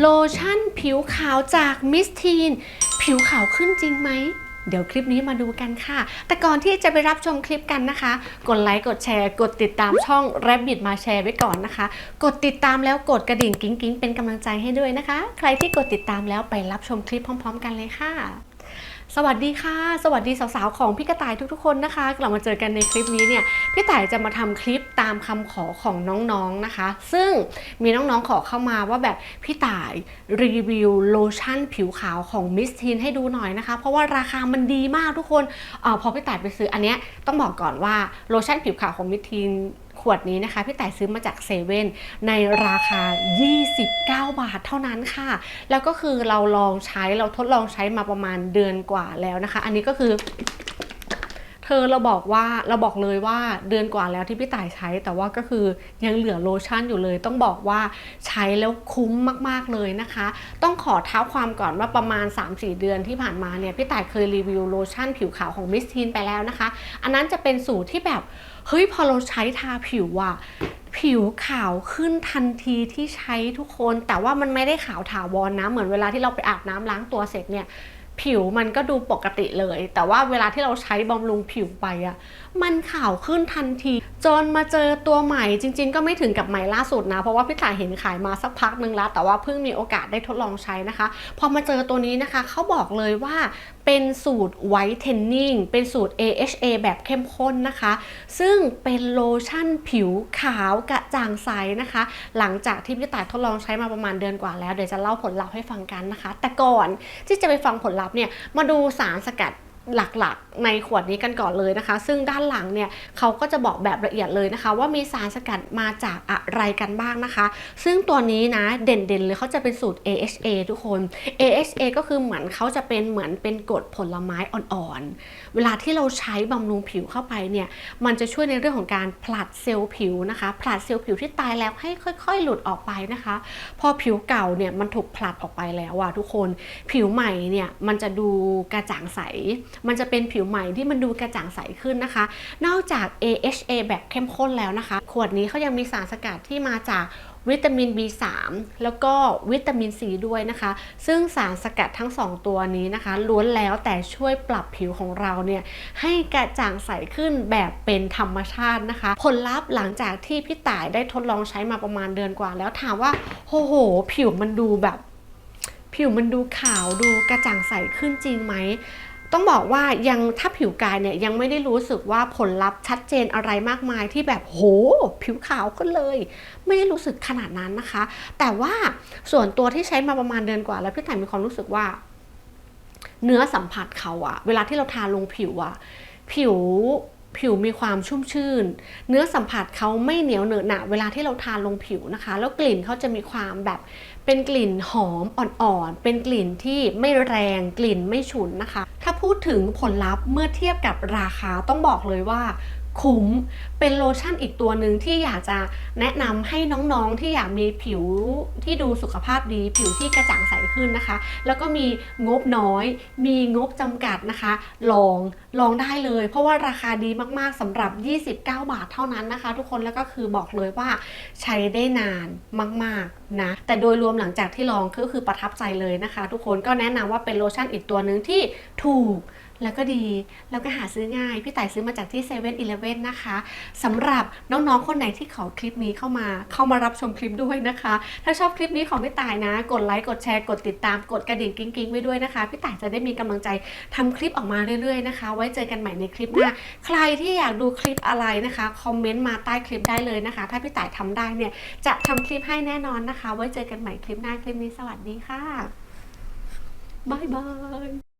โลชั่นผิวขาวจากมิสทีนผิวขาวขึ้นจริงไหม เดี๋ยวคลิปนี้มาดูกันค่ะ แต่ก่อนที่จะไปรับชมคลิปกันนะคะ กดไลค์ กดแชร์ กดติดตามช่อง Rabbit มาแชร์ไว้ก่อนนะคะ กดติดตามแล้วกดกระดิ่งกิ๊งกิ๊งเป็นกำลังใจให้ด้วยนะคะ ใครที่กดติดตามแล้วไปรับชมคลิปพร้อม ๆ กันเลยค่ะ สวัสดีค่ะ สวัสดีสาวๆของพี่กระต่ายทุกๆคนนะคะ กลับมาเจอกันในคลิปนี้เนี่ยพี่ต่ายจะมาทำคลิปตามคำขอของน้องๆนะคะ ซึ่งมีน้องๆขอเข้ามาว่าแบบพี่ต่ายรีวิวโลชั่นผิวขาวของมิสทีนให้ดูหน่อยนะคะ เพราะว่าราคามันดีมากทุกคนออพอพี่ต่ายไปซื้ออันเนี้ยต้องบอกก่อนว่าโลชั่นผิวขาวของมิสทีน ขวดนี้นะคะพี่แต่ซื้อมาจากเซเว่นในราคา 29 บาทเท่านั้นค่ะ แล้วก็คือเราลองใช้เราทดลองใช้มาประมาณเดือนกว่าแล้วนะคะ อันนี้ก็คือ อเราบอกว่าเราบอกเลยว่าเดือนกว่าแล้วที่พี่ต่ายใช้ แต่ว่าก็คือยังเหลือโลชั่นอยู่เลย ต้องบอกว่าใช้แล้วคุ้มมากๆเลยนะคะ ต้องขอเท้าความก่อนว่าประมาณ 3-4 เดือนที่ผ่านมาเนี่ยพี่ต่ายเคยรีวิวโลชั่นผิวขาวของมิสทีนไปแล้วนะคะ อันนั้นจะเป็นสูตรที่แบบเฮ้ยพอเราใช้ทาผิวอะผิวขาวขึ้นทันทีที่ใช้ทุกคน แต่ว่ามันไม่ได้ขาวถาวรนะเหมือนเวลาที่เราไปอาบน้ำล้างตัวเสร็จเนี่ย ผิวมันก็ดูปกติเลย แต่ว่าเวลาที่เราใช้บำรุงผิวไปอะ มันขาวขึ้นทันที จนมาเจอตัวใหม่จริง ๆ ก็ไม่ถึงกับใหม่ล่าสุดนะ เพราะว่าพี่ต่ายเห็นขายมาสักพักนึงแล้ว แต่ว่าเพิ่งมีโอกาสได้ทดลองใช้นะคะ พอมาเจอตัวนี้นะคะเขาบอกเลยว่าเป็นสูตรไวท์เทนนิ่งเป็นสูตร AHA แบบเข้มข้นนะคะ ซึ่งเป็นโลชั่นผิวขาวกระจ่างใสนะคะ หลังจากที่พี่ต่ายทดลองใช้มาประมาณเดือนกว่าแล้ว เดี๋ยวจะเล่าผลลัพธ์ให้ฟังกันนะคะ แต่ก่อนที่จะไปฟังผลลัพธ์เนี่ยมาดูสารสกัด หลักๆ ในขวดนี้กันก่อนเลยนะคะ ซึ่งด้านหลังเนี่ยเขาก็จะบอกแบบละเอียดเลยนะคะ ว่ามีสารสกัดมาจากอะไรกันบ้างนะคะ ซึ่งตัวนี้นะเด่นๆเลยเขาจะเป็นสูตร AHA ทุกคน AHA ก็คือเหมือนเขาจะเป็นเหมือนเป็นกรดผลไม้อ่อนๆ เวลาที่เราใช้บำรุงผิวเข้าไปเนี่ยมันจะช่วยในเรื่องของการผลัดเซลล์ผิวนะคะผลัดเซลล์ผิวที่ตายแล้วให้ค่อย ๆ หลุดออกไปนะคะ พอผิวเก่าเนี่ยมันถูกผลัดออกไปแล้วอะทุกคน ผิวใหม่เนี่ยมันจะดูกระจ่างใสมันจะเป็นผิวใหม่ที่มันดูกระจ่างใสขึ้นนะคะ นอกจาก AHA แบบเข้มข้นแล้วนะคะ ขวดนี้เขายังมีสารสกัดที่มาจากวิตามิน B3 แล้วก็วิตามิน C ด้วยนะคะ ซึ่งสารสกัดทั้ง 2 ตัวนี้นะคะ ล้วนแล้วแต่ช่วยปรับผิวของเราเนี่ยให้กระจ่างใสขึ้นแบบเป็นธรรมชาตินะคะ ผลลัพธ์หลังจากที่พี่ต่ายได้ทดลองใช้มาประมาณเดือนกว่า แล้วถามว่าโอ้โห ผิวมันดูแบบ ผิวมันดูขาวดูกระจ่างใสขึ้นจริงไหม ต้องบอกว่ายังถ้าผิวกายเนี่ยยังไม่ได้รู้สึกว่าผลลัพธ์ชัดเจนอะไรมากมายที่แบบโห ผิวขาวขึ้นเลย ไม่ได้รู้สึกขนาดนั้นนะคะ แต่ว่าส่วนตัวที่ใช้มาประมาณเดือนกว่า แล้วพี่แต่มีความรู้สึกว่า เนื้อสัมผัสเขาอะเวลาที่เราทาลงผิวอะผิวผิวมีความชุ่มชื่น เนื้อสัมผัสเขาไม่เหนียวเหนอะหนะเวลาที่เราทาลงผิวนะคะ แล้วกลิ่นเขาจะมีความแบบเป็นกลิ่นหอมอ่อนๆ เป็นกลิ่นที่ไม่แรงกลิ่นไม่ฉุนนะคะ พูดถึงผลลัพธ์เมื่อเทียบกับราคาต้องบอกเลยว่า คุ้มเป็นโลชั่นอีกตัวหนึ่งที่อยากจะแนะนำให้น้องๆที่อยากมีผิวที่ดูสุขภาพดี ผิวที่กระจ่างใสขึ้นนะคะ แล้วก็มีงบน้อย มีงบจำกัดนะคะ ลองลองได้เลย เพราะว่าราคาดีมากๆสำหรับ 29 บาทเท่านั้นนะคะ ทุกคนแล้วก็คือบอกเลยว่าใช้ได้นานมากๆนะแต่โดยรวมหลังจากที่ลองก็คือประทับใจเลยนะคะ ทุกคนก็แนะนำว่าเป็นโลชั่นอีกตัวหนึ่งที่ถูก แล้วก็ดี แล้วก็หาซื้อง่าย พี่ต่ายซื้อมาจากที่7 e เ e ่ e อเนะคะสำหรับน้องๆ คนไหนที่ขอคลิปนี้เข้ามาเข้ามารับชมคลิปด้วยนะคะ ถ้าชอบคลิปนี้ของพี่ต่ายนะ กดไลค์กดแชร์กดติดตามกดกระดิ่งกิ๊งๆไว้ด้วยนะคะ พี่ต่ายจะได้มีกำลังใจทำคลิปออกมาเรื่อยๆนะคะ ไว้เจอกันใหม่ในคลิปหน้าใครที่อยากดูคลิปอะไรนะคะคอมเมนต์มาใต้คลิปได้เลยนะคะ ถ้าพี่ต่ายทำได้เนี่ยจะทำคลิปให้แน่นอนนะคะ ไว้เจอกันใหม่คลิปหน้าคลิปนี้สวัสดีค่ะบายบาย